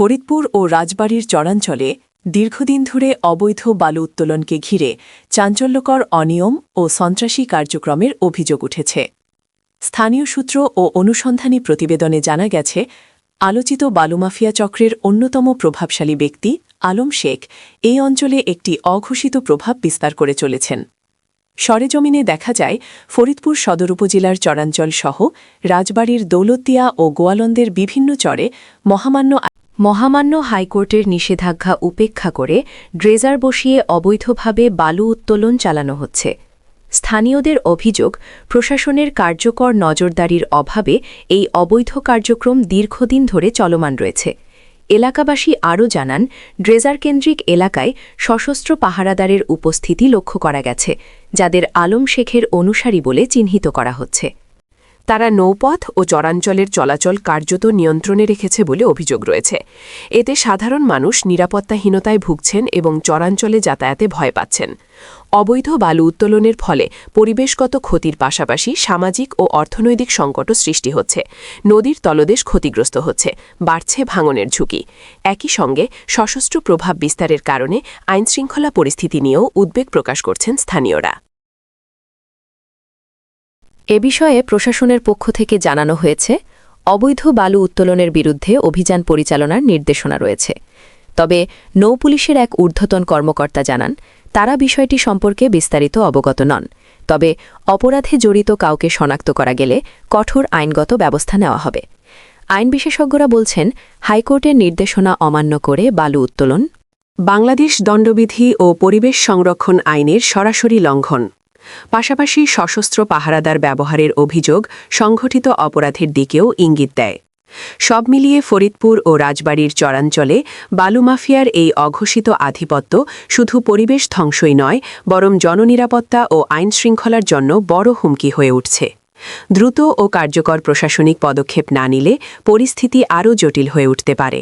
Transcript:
ফরিদপুর ও রাজবাড়ির চরাঞ্চলে দীর্ঘদিন ধরে অবৈধ বালু উত্তোলনকে ঘিরে চাঞ্চল্যকর অনিয়ম ও সন্ত্রাসী কার্যক্রমের অভিযোগ উঠেছে। স্থানীয় সূত্র ও অনুসন্ধানী প্রতিবেদনে জানা গেছে, আলোচিত বালুমাফিয়া চক্রের অন্যতম প্রভাবশালী ব্যক্তি আলম শেখ এই অঞ্চলে একটি অঘোষিত প্রভাব বিস্তার করে চলেছেন। সরেজমিনে দেখা যায়, ফরিদপুর সদর উপজেলার চরাঞ্চল সহ রাজবাড়ির দৌলতিয়া ও গোয়ালন্দের বিভিন্ন চরে মহামান্য মহামান্য হাইকোর্টের নিষেধাজ্ঞা উপেক্ষা করে ড্রেজার বসিয়ে অবৈধভাবে বালু উত্তোলন চালানো হচ্ছে। স্থানীয়দের অভিযোগ, প্রশাসনের কার্যকর নজরদারির অভাবে এই অবৈধ কার্যক্রম দীর্ঘদিন ধরে চলমান রয়েছে। এলাকাবাসী আরও জানান, ড্রেজার কেন্দ্রিক এলাকায় সশস্ত্র পাহারাদারের উপস্থিতি লক্ষ্য করা গেছে, যাদের আলম শেখের অনুসারী বলে চিহ্নিত করা হচ্ছে। তারা নৌপথ ও চরাঞ্চলের চলাচল কার্যত নিয়ন্ত্রণে রেখেছে বলে অভিযোগ রয়েছে। এতে সাধারণ মানুষ নিরাপত্তাহীনতায় ভুগছেন এবং চরাঞ্চলে যাতায়াতে ভয় পাচ্ছেন। অবৈধ বালু উত্তোলনের ফলে পরিবেশগত ক্ষতির পাশাপাশি সামাজিক ও অর্থনৈতিক সংকটও সৃষ্টি হচ্ছে। নদীর তলদেশ ক্ষতিগ্রস্ত হচ্ছে, বাড়ছে ভাঙনের ঝুঁকি। একই সঙ্গে সশস্ত্র প্রভাব বিস্তারের কারণে আইনশৃঙ্খলা পরিস্থিতি নিয়েও উদ্বেগ প্রকাশ করছেন স্থানীয়রা। এ বিষয়ে প্রশাসনের পক্ষ থেকে জানানো হয়েছে, অবৈধ বালু উত্তোলনের বিরুদ্ধে অভিযান পরিচালনার নির্দেশনা রয়েছে। তবে নৌপুলিশের এক ঊর্ধ্বতন কর্মকর্তা জানান, তারা বিষয়টি সম্পর্কে বিস্তারিত অবগত নন। তবে অপরাধে জড়িত কাউকে শনাক্ত করা গেলে কঠোর আইনগত ব্যবস্থা নেওয়া হবে। আইন বিশেষজ্ঞরা বলছেন, হাইকোর্টের নির্দেশনা অমান্য করে বালু উত্তোলন, বাংলাদেশ দণ্ডবিধি ও পরিবেশ সংরক্ষণ আইনের সরাসরি লঙ্ঘন। পাশাপাশি সশস্ত্র পাহারাদার ব্যবহারের অভিযোগ সংঘটিত অপরাধের দিকেও ইঙ্গিত দেয়। সব মিলিয়ে ফরিদপুর ও রাজবাড়ির চরাঞ্চলে বালুমাফিয়ার এই অঘোষিত আধিপত্য শুধু পরিবেশ ধ্বংসই নয়, বরং জননিরাপত্তা ও আইনশৃঙ্খলার জন্য বড় হুমকি হয়ে উঠছে। দ্রুত ও কার্যকর প্রশাসনিক পদক্ষেপ না নিলে পরিস্থিতি আরও জটিল হয়ে উঠতে পারে।